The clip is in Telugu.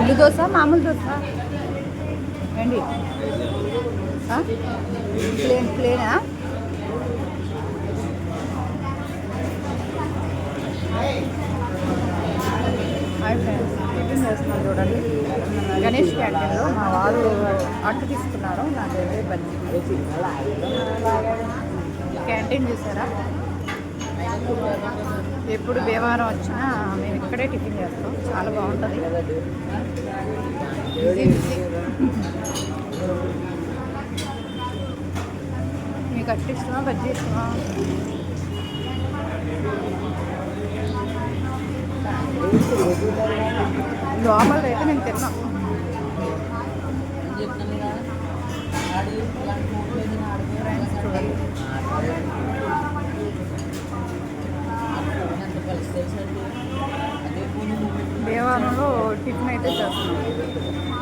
ఉల్లి దోశ మామూలు దోశ? ఏంటి? ప్లేన్ ప్లేనా? హాయ్ ఫ్రెండ్స్ టిఫిన్ చేస్తున్నాను చూడండి. గణేష్ క్యాంటీన్లో మా వాళ్ళు అట్టు తీసుకున్నారు. నాకు బజ్జీ. క్యాంటీన్ చూసారా? ఎప్పుడు భీమవరం వచ్చినా మేము ఇక్కడే టిఫిన్ చేస్తాం. చాలా బాగుంటుంది. మీకు అట్టు ఇష్టమా బజ్జీ ఇష్టమా? లోపల అయితే నేను తిన్నా. టిఫిన్ అయితే చేస్తున్నాం